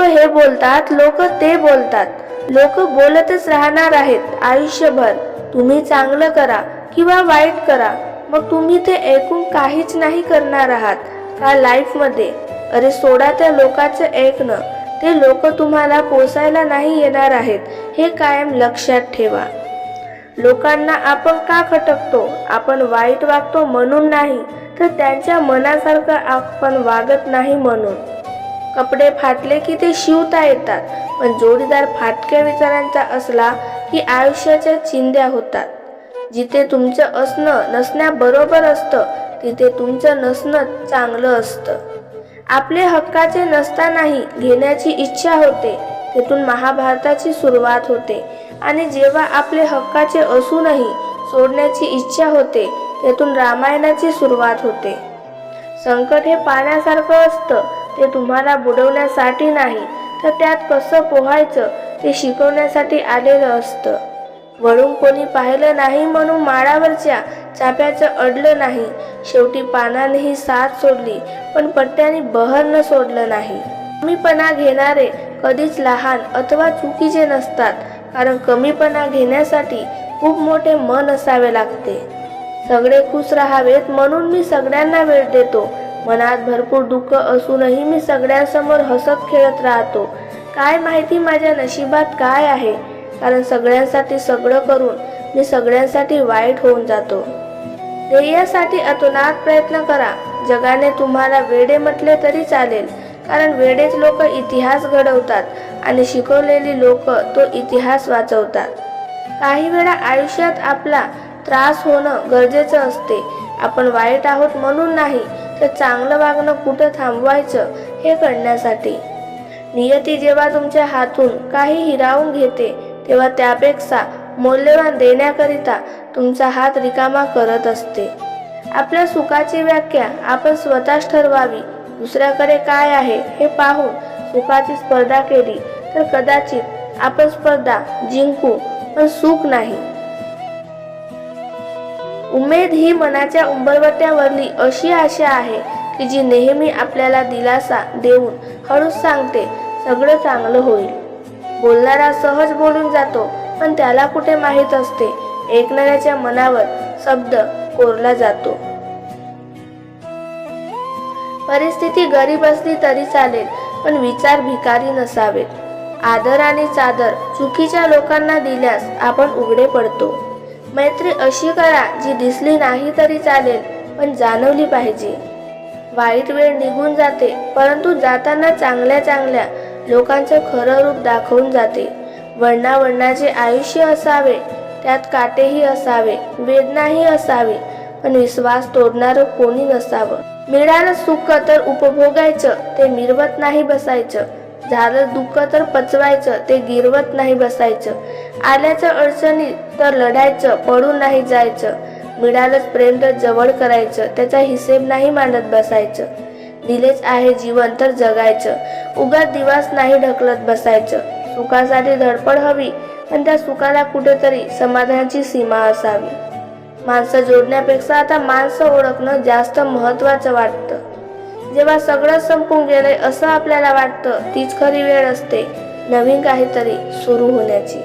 लोक हे बोलतात लोक ते बोलतात. लोक बोलतच राहणार आहेत आयुष्यभर. तुम्ही चांगलं करा किंवा वाईट करा मग तुम्ही ते ऐकून काहीच नाही करणार आहात का लाईफमध्ये अरे सोडा त्या लोकांचं ऐकणं. ते लोक तुम्हाला पोसायला नाही येणार आहेत हे कायम लक्षात ठेवा. लोकांना आपण का खटकतो? आपण वाईट वागतो म्हणून नाही तर त्यांच्या मनासारखं आपण वागत नाही म्हणून. कपडे फाटले की ते शिवता येतात पण जोडीदार फाटक्या विचारांचा असला की आयुष्याच्या चिंध्या होतात. जिथे तुमचं असणं नसण्याबरोबर असतं तिथे तुमचं नसणं चांगलं असतं. आपले हक्काचे नसतानाही घेण्याची इच्छा होते तेथून महाभारताची सुरुवात होते. आणि जेव्हा आपले हक्काचे असूनही सोडण्याची इच्छा होते तेथून रामायणाची सुरुवात होते. संकट हे पाण्यासारखं असतं ते तुम्हाला बुडवण्यासाठी नाही तर त्यात कसं पोहायचं ते शिकवण्यासाठी आलेलं असतं. वळून कोणी पाहिलं नाही म्हणून माळावरच्या चाप्याचं अडलं नाही. शेवटी पानानेही साथ सोडली पण पट्ट्याने बहरनं सोडलं नाही. कमीपणा घेणारे कधीच लहान अथवा चुकीचे नसतात कारण कमीपणा घेण्यासाठी खूप मोठे मन असावे लागते. सगळे खुश राहावेत म्हणून मी सगळ्यांना वेळ देतो मनात भरपूर दुःख असूनही मी सगळ्यांसमोर हसत खेळत राहतो. काय माहिती माझ्या नशिबात काय आहे? कारण सगळ्यांसाठी सगळं करून मी सगळ्यांसाठी वाईट होऊन जातो. ध्येयासाठी अतोनात प्रयत्न करा. जगाने तुम्हाला वेडे म्हटले तरी चालेल. कारण वेडेच लोक इतिहास घडवतात आणि शिकवलेली लोक तो इतिहास वाचवतात. काही वेळा आयुष्यात आपला त्रास होणं गरजेचं असते. आपण वाईट आहोत म्हणून नाही तर चांगलं वागणं कुठं थांबवायचं हे कळण्यासाठी. नियती जेव्हा तुमच्या हातून काही हिरावून घेते तेव्हा त्यापेक्षा मौल्यवान देण्याकरिता तुमचा हात रिकामा करत असते. आपल्या सुखाची व्याख्या आपण स्वतःच ठरवावी. दुसऱ्याकडे काय आहे हे पाहून सुखाची स्पर्धा केली तर कदाचित आपण स्पर्धा जिंकू पण सुख नाही. उमेद ही मनाच्या उंबरवट्यावरली अशी आशा आहे की जी नेहमी आपल्याला दिलासा देऊन हळूच सांगते सगळं चांगलं होईल. बोलणारा सहज बोलून जातो पण त्याला कुठे माहीत असते? ऐकणाऱ्याच्या मनावर शब्द कोरला जातो. परिस्थिती गरीब असली तरी चालेल पण विचार भिकारी नसावेत. आदर आणि चादर चुकीच्या लोकांना दिल्यास आपण उघडे पडतो. मैत्री अशी करा जी दिसली नाही तरी चालेल पण जाणवली पाहिजे. वाईट वेळ निघून जाते परंतु जाताना चांगल्या चांगल्या लोकांचं खरं रूप दाखवून जाते. वळणावळणाचे आयुष्य असावे त्यात काटेही असावे वेदनाही असावी पण विश्वास तोडणारं कोणी नसावं. मिळालं सुख तर उपभोगायचं ते मिरवत नाही बसायचं. झालं दुःख तर पचवायचं ते गिरवत नाही बसायचं. आल्याचं अडचणी तर लढायचं पडून नाही जायचं. मिळालंच प्रेम तर जवळ करायचं त्याचा हिशेब नाही मांडत बसायचं. दिलेच आहे जीवन तर जगायचं. उगा दिवस नाही ढकलत बसायचं. सुखासाठी धडपड हवी पण त्या सुखाला कुठेतरी समाधानाची सीमा असावी. माणसं जोडण्यापेक्षा आता माणसं ओळखणं जास्त महत्वाचं वाटतं. जेव्हा सगळं संपून गेलंय असं आपल्याला वाटतं तीच खरी वेळ असते. नवीन काहीतरी सुरू होण्याची.